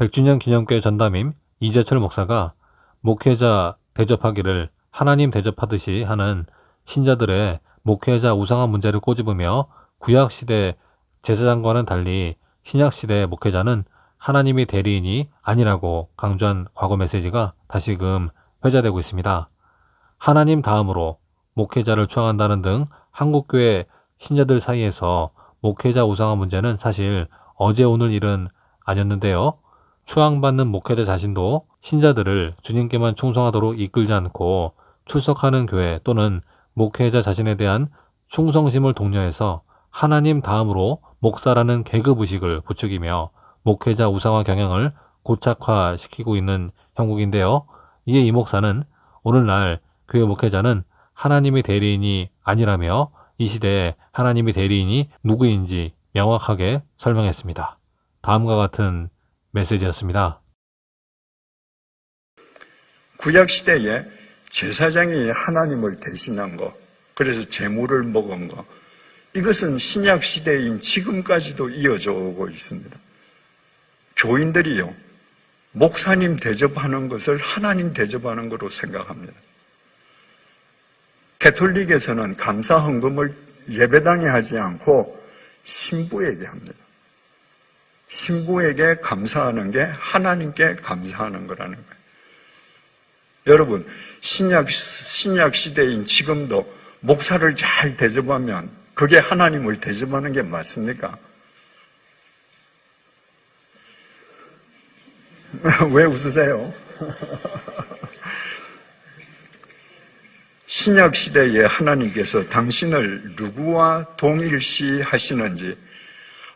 100주년 기념교회 전담임 이재철 목사가 목회자 대접하기를 하나님 대접하듯이 하는 신자들의 목회자 우상화 문제를 꼬집으며 구약시대 제사장과는 달리 신약시대 목회자는 하나님이 대리인이 아니라고 강조한 과거 메시지가 다시금 회자되고 있습니다. 하나님 다음으로 목회자를 추앙한다는 등 한국교회 신자들 사이에서 목회자 우상화 문제는 사실 어제 오늘 일은 아니었는데요. 추앙받는 목회자 자신도 신자들을 주님께만 충성하도록 이끌지 않고 출석하는 교회 또는 목회자 자신에 대한 충성심을 독려해서 하나님 다음으로 목사라는 계급의식을 부추기며 목회자 우상화 경향을 고착화시키고 있는 형국인데요. 이에 이 목사는 오늘날 교회 목회자는 하나님의 대리인이 아니라며 이 시대에 하나님의 대리인이 누구인지 명확하게 설명했습니다. 다음과 같은 메시지였습니다. 구약 시대에 제사장이 하나님을 대신한 거, 그래서 제물을 먹은 거, 이것은 신약 시대인 지금까지도 이어져 오고 있습니다. 교인들이요, 목사님 대접하는 것을 하나님 대접하는 거로 생각합니다. 캐톨릭에서는 감사 헌금을 예배당에 하지 않고 신부에게 합니다. 신부에게 감사하는 게 하나님께 감사하는 거라는 거예요. 여러분, 신약, 신약 시대인 지금도 목사를 잘 대접하면 그게 하나님을 대접하는 게 맞습니까? 왜 웃으세요? 신약 시대에 하나님께서 당신을 누구와 동일시 하시는지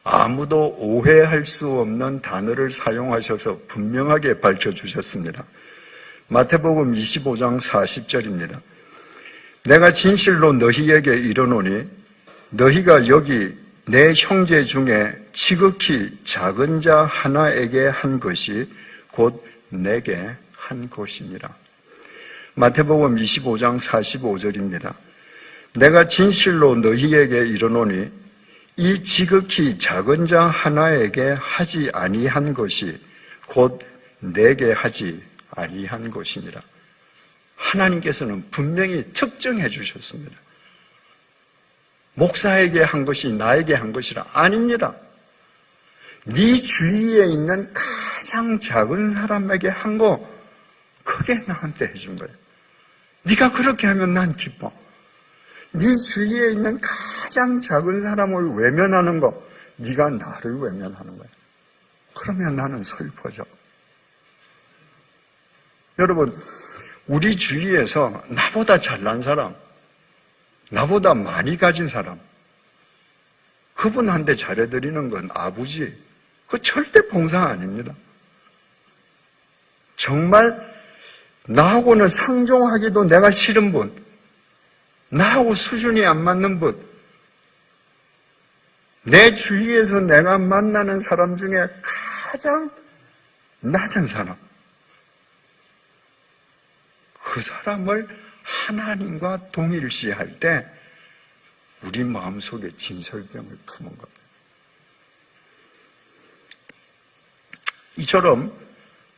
아무도 오해할 수 없는 단어를 사용하셔서 분명하게 밝혀주셨습니다. 마태복음 25장 40절입니다. 내가 진실로 너희에게 이르노니 너희가 여기 내 형제 중에 지극히 작은 자 하나에게 한 것이 곧 내게 한 것이니라. 마태복음 25장 45절입니다. 내가 진실로 너희에게 이르노니 이 지극히 작은 자 하나에게 하지 아니한 것이 곧 내게 하지 아니한 것이니라. 하나님께서는 분명히 특정해 주셨습니다. 목사에게 한 것이 나에게 한 것이라 아닙니다. 네 주위에 있는 가장 작은 사람에게 한 거, 그게 나한테 해준 거예요. 네가 그렇게 하면 난 기뻐. 네 주위에 있는 가장 작은 사람을 외면하는 거, 네가 나를 외면하는 거야. 그러면 나는 슬퍼져. 여러분, 우리 주위에서 나보다 잘난 사람, 나보다 많이 가진 사람, 그분한테 잘해드리는 건 아버지, 그 절대 봉사 아닙니다. 정말 나하고는 상종하기도 내가 싫은 분, 나하고 수준이 안 맞는 분, 내 주위에서 내가 만나는 사람 중에 가장 낮은 사람, 그 사람을 하나님과 동일시할 때 우리 마음속에 진설병을 품은 겁니다. 이처럼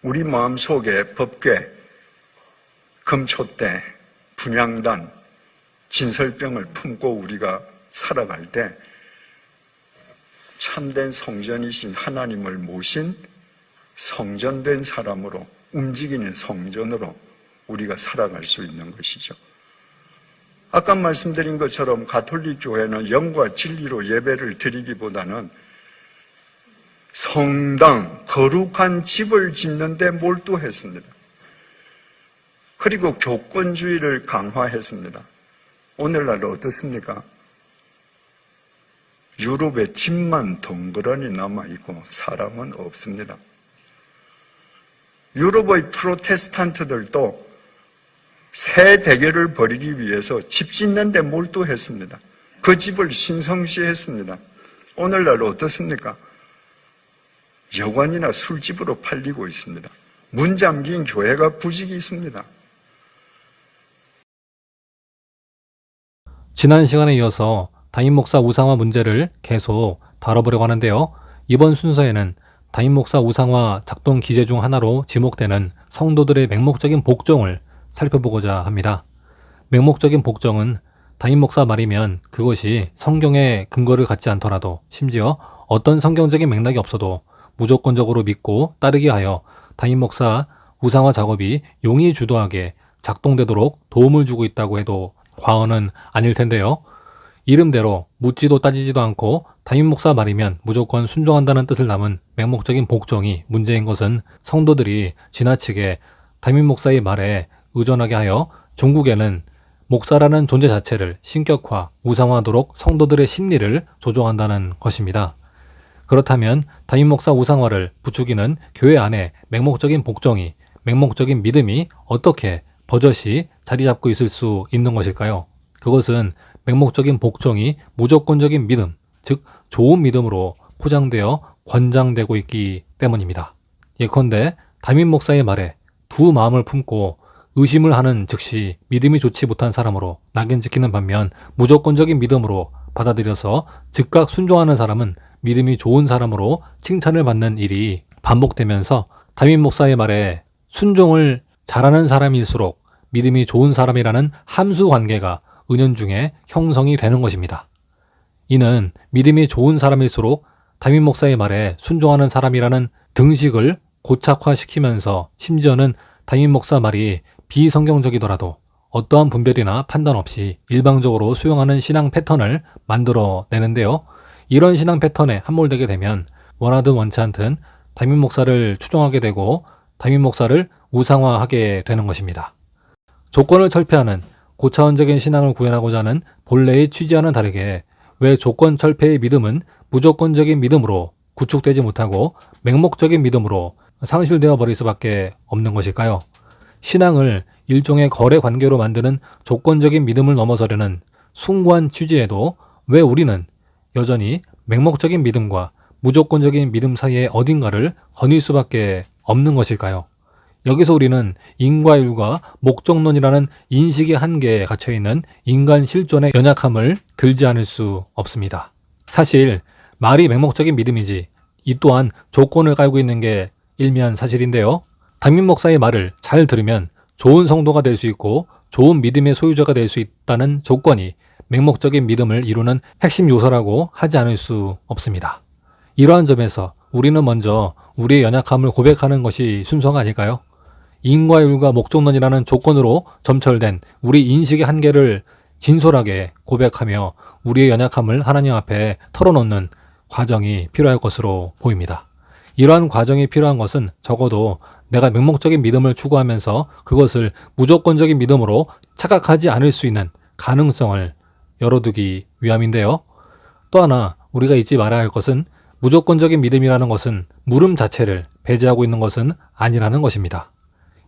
우리 마음속에 법궤, 금초대, 분양단, 진설병을 품고 우리가 살아갈 때 참된 성전이신 하나님을 모신 성전된 사람으로 움직이는 성전으로 우리가 살아갈 수 있는 것이죠. 아까 말씀드린 것처럼 가톨릭 교회는 영과 진리로 예배를 드리기보다는 성당, 거룩한 집을 짓는데 몰두했습니다. 그리고 교권주의를 강화했습니다. 오늘날 어떻습니까? 유럽에 집만 덩그러니 남아있고 사람은 없습니다. 유럽의 프로테스탄트들도 새 대결을 벌이기 위해서 집 짓는 데 몰두했습니다. 그 집을 신성시했습니다. 오늘날 어떻습니까? 여관이나 술집으로 팔리고 있습니다. 문 잠긴 교회가 부직이 있습니다. 지난 시간에 이어서 담임 목사 우상화 문제를 계속 다뤄보려고 하는데요. 이번 순서에는 담임 목사 우상화 작동 기제 중 하나로 지목되는 성도들의 맹목적인 복종을 살펴보고자 합니다. 맹목적인 복종은 담임 목사 말이면 그것이 성경에 근거를 갖지 않더라도 심지어 어떤 성경적인 맥락이 없어도 무조건적으로 믿고 따르게 하여 담임 목사 우상화 작업이 용이 주도하게 작동되도록 도움을 주고 있다고 해도 과언은 아닐 텐데요. 이름대로 묻지도 따지지도 않고 담임 목사 말이면 무조건 순종한다는 뜻을 담은 맹목적인 복종이 문제인 것은 성도들이 지나치게 담임 목사의 말에 의존하게 하여 종국에는 목사라는 존재 자체를 신격화, 우상화하도록 성도들의 심리를 조종한다는 것입니다. 그렇다면 담임 목사 우상화를 부추기는 교회 안에 맹목적인 복종이, 맹목적인 믿음이 어떻게 버젓이 자리 잡고 있을 수 있는 것일까요? 그것은 맹목적인 복종이 무조건적인 믿음, 즉 좋은 믿음으로 포장되어 권장되고 있기 때문입니다. 예컨대 담임 목사의 말에 두 마음을 품고 의심을 하는 즉시 믿음이 좋지 못한 사람으로 낙인 찍히는 반면 무조건적인 믿음으로 받아들여서 즉각 순종하는 사람은 믿음이 좋은 사람으로 칭찬을 받는 일이 반복되면서 담임 목사의 말에 순종을 잘하는 사람일수록 믿음이 좋은 사람이라는 함수 관계가 은연중에 형성이 되는 것입니다. 이는 믿음이 좋은 사람일수록 담임 목사의 말에 순종하는 사람이라는 등식을 고착화시키면서 심지어는 담임 목사 말이 비성경적이더라도 어떠한 분별이나 판단 없이 일방적으로 수용하는 신앙 패턴을 만들어 내는데요. 이런 신앙 패턴에 함몰되게 되면 원하든 원치 않든 담임 목사를 추종하게 되고 담임 목사를 우상화하게 되는 것입니다. 조건을 철폐하는 고차원적인 신앙을 구현하고자 하는 본래의 취지와는 다르게 왜 조건 철폐의 믿음은 무조건적인 믿음으로 구축되지 못하고 맹목적인 믿음으로 상실되어 버릴 수밖에 없는 것일까요? 신앙을 일종의 거래 관계로 만드는 조건적인 믿음을 넘어서려는 숭고한 취지에도 왜 우리는 여전히 맹목적인 믿음과 무조건적인 믿음 사이의 어딘가를 거닐 수밖에 없는 것일까요? 여기서 우리는 인과율과 목적론이라는 인식의 한계에 갇혀있는 인간 실존의 연약함을 들지 않을 수 없습니다. 사실 말이 맹목적인 믿음이지 이 또한 조건을 깔고 있는 게 일미한 사실인데요. 담임 목사의 말을 잘 들으면 좋은 성도가 될 수 있고 좋은 믿음의 소유자가 될 수 있다는 조건이 맹목적인 믿음을 이루는 핵심 요소라고 하지 않을 수 없습니다. 이러한 점에서 우리는 먼저 우리의 연약함을 고백하는 것이 순서가 아닐까요? 인과율과 목적론이라는 조건으로 점철된 우리 인식의 한계를 진솔하게 고백하며 우리의 연약함을 하나님 앞에 털어놓는 과정이 필요할 것으로 보입니다. 이러한 과정이 필요한 것은 적어도 내가 맹목적인 믿음을 추구하면서 그것을 무조건적인 믿음으로 착각하지 않을 수 있는 가능성을 열어두기 위함인데요. 또 하나 우리가 잊지 말아야 할 것은 무조건적인 믿음이라는 것은 물음 자체를 배제하고 있는 것은 아니라는 것입니다.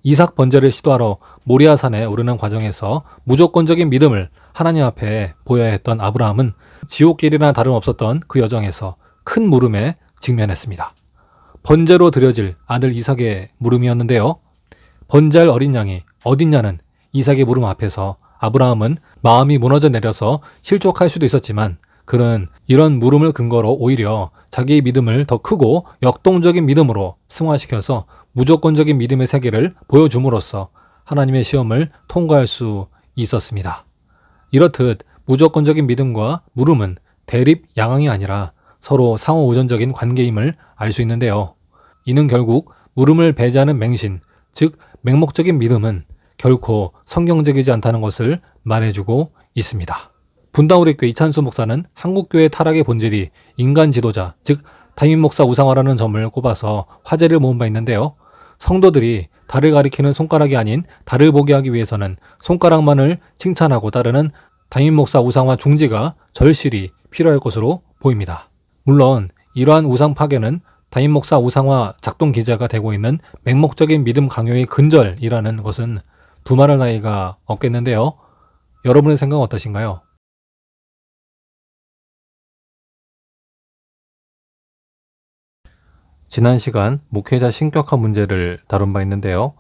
이삭 번제를 시도하러 모리아산에 오르는 과정에서 무조건적인 믿음을 하나님 앞에 보여야 했던 아브라함은 지옥길이나 다름없었던 그 여정에서 큰 물음에 직면했습니다. 번제로 드려질 아들 이삭의 물음이었는데요. 번제할 어린 양이 어딨냐는 이삭의 물음 앞에서 아브라함은 마음이 무너져 내려서 실족할 수도 있었지만 그는 이런 물음을 근거로 오히려 자기의 믿음을 더 크고 역동적인 믿음으로 승화시켜서 무조건적인 믿음의 세계를 보여줌으로써 하나님의 시험을 통과할 수 있었습니다. 이렇듯 무조건적인 믿음과 물음은 대립 양앙이 아니라 서로 상호우전적인 관계임을 알 수 있는데요. 이는 결국 물음을 배제하는 맹신, 즉 맹목적인 믿음은 결코 성경적이지 않다는 것을 말해주고 있습니다. 분당우리교회 이찬수 목사는 한국교회 타락의 본질이 인간 지도자, 즉 담임 목사 우상화라는 점을 꼽아서 화제를 모은 바 있는데요. 성도들이 달을 가리키는 손가락이 아닌 달을 보게 하기 위해서는 손가락만을 칭찬하고 따르는 담임 목사 우상화 중지가 절실히 필요할 것으로 보입니다. 물론 이러한 우상 파괴는 담임 목사 우상화 작동 기자가 되고 있는 맹목적인 믿음 강요의 근절이라는 것은 두말할 나이가 없겠는데요. 여러분의 생각은 어떠신가요? 지난 시간 목회자 신격화 문제를 다룬 바 있는데요.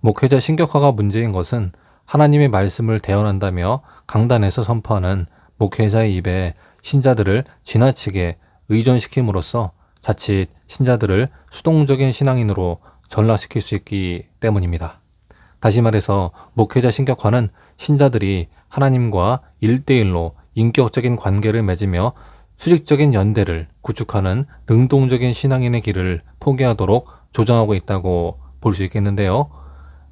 목회자 신격화가 문제인 것은 하나님의 말씀을 대언한다며 강단에서 선포하는 목회자의 입에 신자들을 지나치게 의존시킴으로써 자칫 신자들을 수동적인 신앙인으로 전락시킬 수 있기 때문입니다. 다시 말해서 목회자 신격화는 신자들이 하나님과 일대일로 인격적인 관계를 맺으며 수직적인 연대를 구축하는 능동적인 신앙인의 길을 포기하도록 조정하고 있다고 볼 수 있겠는데요.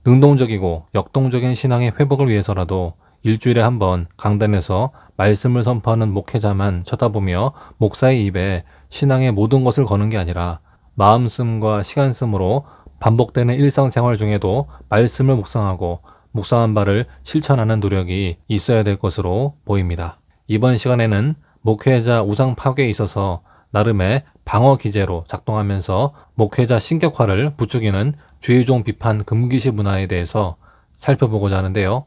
능동적이고 역동적인 신앙의 회복을 위해서라도 일주일에 한 번 강단에서 말씀을 선포하는 목회자만 쳐다보며 목사의 입에 신앙의 모든 것을 거는 게 아니라 마음씀과 시간씀으로 반복되는 일상생활 중에도 말씀을 묵상하고 묵상한 바를 실천하는 노력이 있어야 될 것으로 보입니다. 이번 시간에는 목회자 우상 파괴에 있어서 나름의 방어 기제로 작동하면서 목회자 신격화를 부추기는 주의종 비판 금기시 문화에 대해서 살펴보고자 하는데요.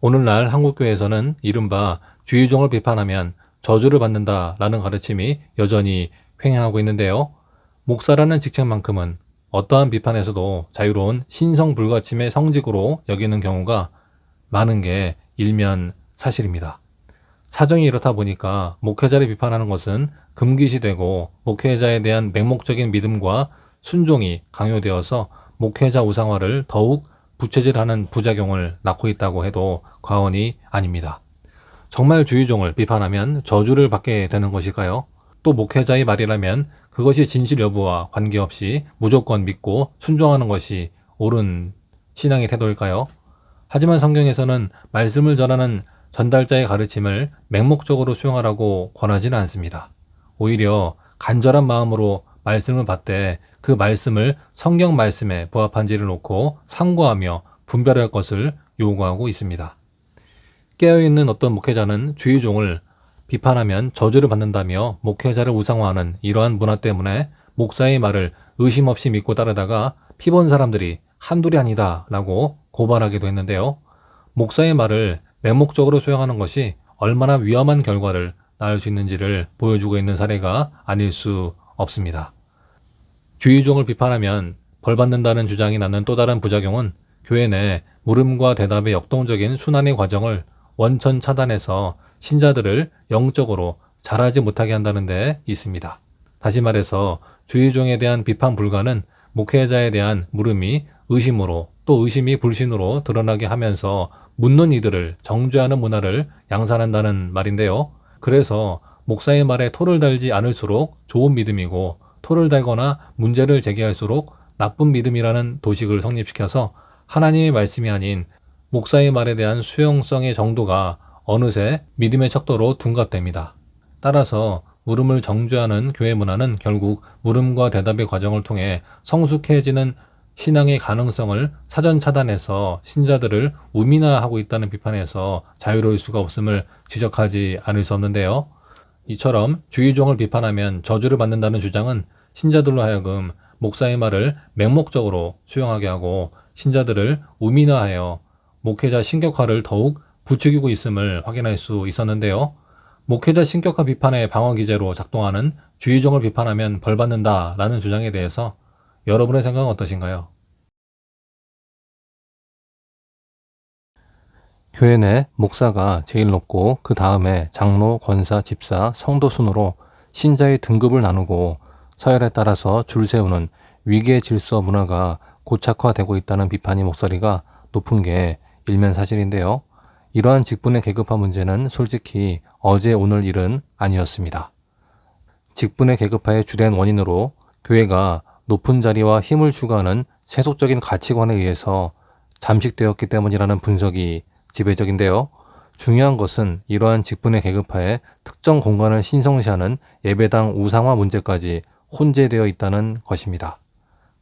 오늘날 한국교회에서는 이른바 주의종을 비판하면 저주를 받는다라는 가르침이 여전히 횡행하고 있는데요. 목사라는 직책만큼은 어떠한 비판에서도 자유로운 신성 불가침의 성직으로 여기는 경우가 많은 게 일면 사실입니다. 사정이 이렇다 보니까 목회자를 비판하는 것은 금기시되고 목회자에 대한 맹목적인 믿음과 순종이 강요되어서 목회자 우상화를 더욱 부채질하는 부작용을 낳고 있다고 해도 과언이 아닙니다. 정말 주의종을 비판하면 저주를 받게 되는 것일까요? 또 목회자의 말이라면 그것이 진실 여부와 관계없이 무조건 믿고 순종하는 것이 옳은 신앙의 태도일까요? 하지만 성경에서는 말씀을 전하는 전달자의 가르침을 맹목적으로 수용하라고 권하지는 않습니다. 오히려 간절한 마음으로 말씀을 받되 그 말씀을 성경 말씀에 부합한지를 놓고 상고하며 분별할 것을 요구하고 있습니다. 깨어있는 어떤 목회자는 주의 종을 비판하면 저주를 받는다며 목회자를 우상화하는 이러한 문화 때문에 목사의 말을 의심 없이 믿고 따르다가 피본 사람들이 한둘이 아니다 라고 고발하기도 했는데요. 목사의 말을 맹목적으로 수용하는 것이 얼마나 위험한 결과를 낳을 수 있는지를 보여주고 있는 사례가 아닐 수 없습니다. 주의종을 비판하면 벌 받는다는 주장이 낳는 또 다른 부작용은 교회 내 물음과 대답의 역동적인 순환의 과정을 원천 차단해서 신자들을 영적으로 자라지 못하게 한다는 데 있습니다. 다시 말해서 주의종에 대한 비판 불가는 목회자에 대한 물음이 의심으로 또 의심이 불신으로 드러나게 하면서 묻는 이들을 정죄하는 문화를 양산한다는 말인데요. 그래서 목사의 말에 토를 달지 않을수록 좋은 믿음이고 토를 달거나 문제를 제기할수록 나쁜 믿음이라는 도식을 성립시켜서 하나님의 말씀이 아닌 목사의 말에 대한 수용성의 정도가 어느새 믿음의 척도로 둔갑됩니다. 따라서 물음을 정죄하는 교회 문화는 결국 물음과 대답의 과정을 통해 성숙해지는 신앙의 가능성을 사전 차단해서 신자들을 우민화하고 있다는 비판에서 자유로울 수가 없음을 지적하지 않을 수 없는데요. 이처럼 주의종을 비판하면 저주를 받는다는 주장은 신자들로 하여금 목사의 말을 맹목적으로 수용하게 하고 신자들을 우민화하여 목회자 신격화를 더욱 부추기고 있음을 확인할 수 있었는데요. 목회자 신격화 비판의 방어 기제로 작동하는 주의종을 비판하면 벌 받는다라는 주장에 대해서 여러분의 생각은 어떠신가요? 교회 내 목사가 제일 높고 그 다음에 장로, 권사, 집사, 성도 순으로 신자의 등급을 나누고 서열에 따라서 줄 세우는 위계 질서 문화가 고착화되고 있다는 비판이 목소리가 높은 게 일면 사실인데요. 이러한 직분의 계급화 문제는 솔직히 어제 오늘 일은 아니었습니다. 직분의 계급화의 주된 원인으로 교회가 높은 자리와 힘을 추구하는 세속적인 가치관에 의해서 잠식되었기 때문이라는 분석이 지배적인데요. 중요한 것은 이러한 직분의 계급화에 특정 공간을 신성시하는 예배당 우상화 문제까지 혼재되어 있다는 것입니다.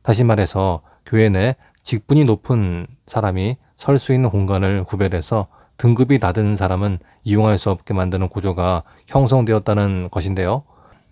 다시 말해서 교회 내 직분이 높은 사람이 설 수 있는 공간을 구별해서 등급이 낮은 사람은 이용할 수 없게 만드는 구조가 형성되었다는 것인데요.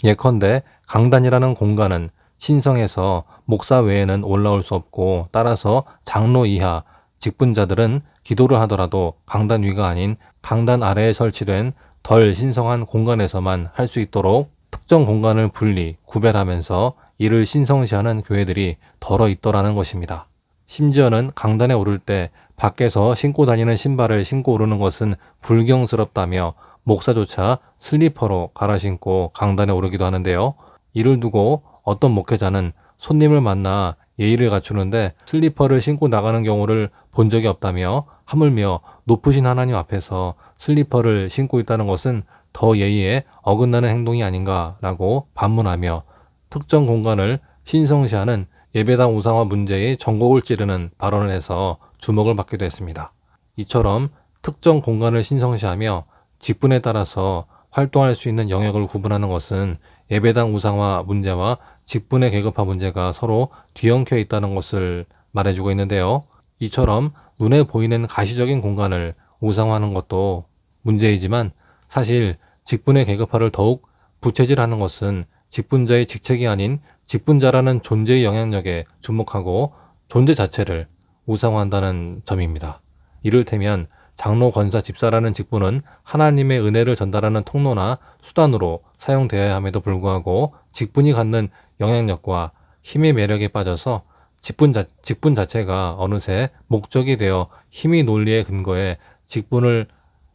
예컨대 강단이라는 공간은 신성에서 목사 외에는 올라올 수 없고 따라서 장로 이하 직분자들은 기도를 하더라도 강단 위가 아닌 강단 아래에 설치된 덜 신성한 공간에서만 할 수 있도록 특정 공간을 분리, 구별하면서 이를 신성시하는 교회들이 덜어 있더라는 것입니다. 심지어는 강단에 오를 때 밖에서 신고 다니는 신발을 신고 오르는 것은 불경스럽다며 목사조차 슬리퍼로 갈아 신고 강단에 오르기도 하는데요. 이를 두고 어떤 목회자는 손님을 만나 예의를 갖추는데 슬리퍼를 신고 나가는 경우를 본 적이 없다며 하물며 높으신 하나님 앞에서 슬리퍼를 신고 있다는 것은 더 예의에 어긋나는 행동이 아닌가라고 반문하며 특정 공간을 신성시하는 예배당 우상화 문제의 전곡을 찌르는 발언을 해서 주목을 받기도 했습니다. 이처럼 특정 공간을 신성시하며 직분에 따라서 활동할 수 있는 영역을 구분하는 것은 예배당 우상화 문제와 직분의 계급화 문제가 서로 뒤엉켜 있다는 것을 말해주고 있는데요. 이처럼 눈에 보이는 가시적인 공간을 우상화하는 것도 문제이지만 사실 직분의 계급화를 더욱 부채질하는 것은 직분자의 직책이 아닌 직분자라는 존재의 영향력에 주목하고 존재 자체를 우상화한다는 점입니다. 이를테면 장로, 권사, 집사라는 직분은 하나님의 은혜를 전달하는 통로나 수단으로 사용되어야 함에도 불구하고 직분이 갖는 영향력과 힘의 매력에 빠져서 직분, 자, 직분 자체가 어느새 목적이 되어 힘의 논리의 근거에 직분을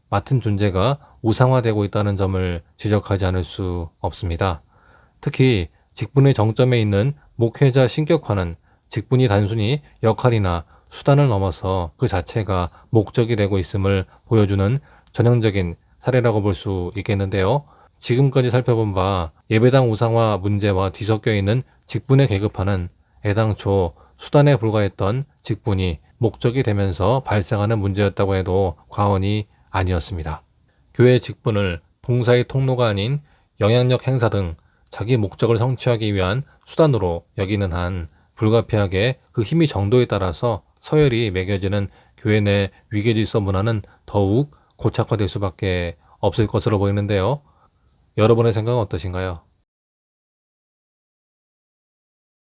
맡은 존재가 우상화되고 있다는 점을 지적하지 않을 수 없습니다. 특히 직분의 정점에 있는 목회자 신격화는 직분이 단순히 역할이나 수단을 넘어서 그 자체가 목적이 되고 있음을 보여주는 전형적인 사례라고 볼 수 있겠는데요. 지금까지 살펴본 바 예배당 우상화 문제와 뒤섞여 있는 직분의 계급화는 애당초 수단에 불과했던 직분이 목적이 되면서 발생하는 문제였다고 해도 과언이 아니었습니다. 교회 직분을 봉사의 통로가 아닌 영향력 행사 등 자기 목적을 성취하기 위한 수단으로 여기는 한 불가피하게 그 힘이 정도에 따라서 서열이 매겨지는 교회 내 위계 질서 문화는 더욱 고착화될 수밖에 없을 것으로 보이는데요. 여러분의 생각은 어떠신가요?